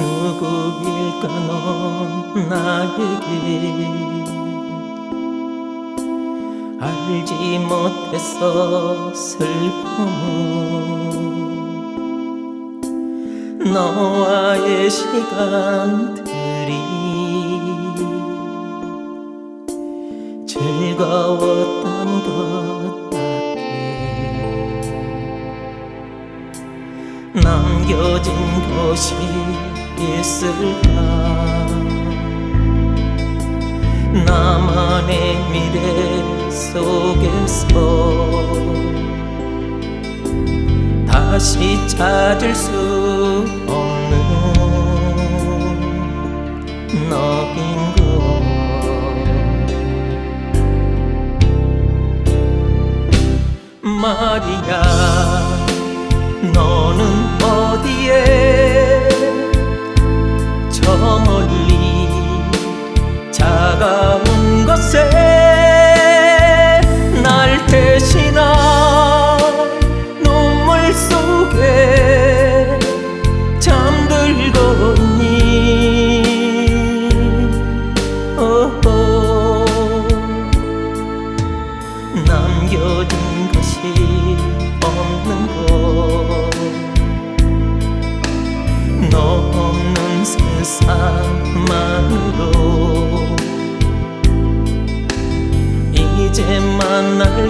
누구일까 넌 나에게? 알지 못했어 슬픔은 너와의 시간들이 즐거웠던 것 같아. 남겨진 곳이 있을까? 나만의 미래 속에서 다시 찾을 수 없는 너인 것. 말이야 너는 어디에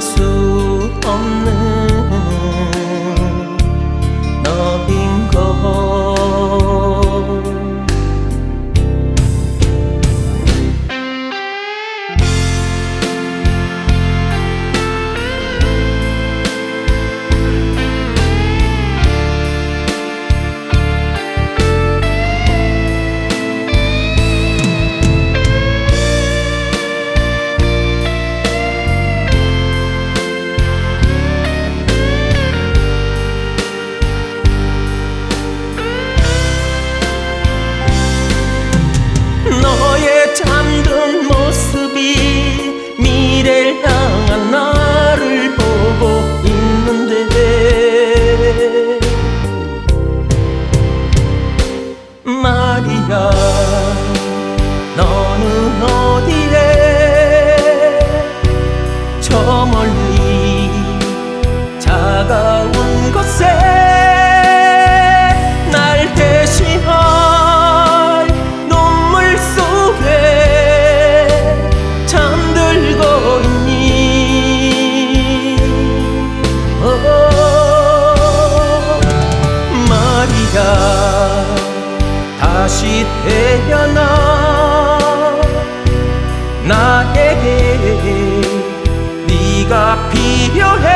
만 말이야 다시 태어나 나에게 네가 필요해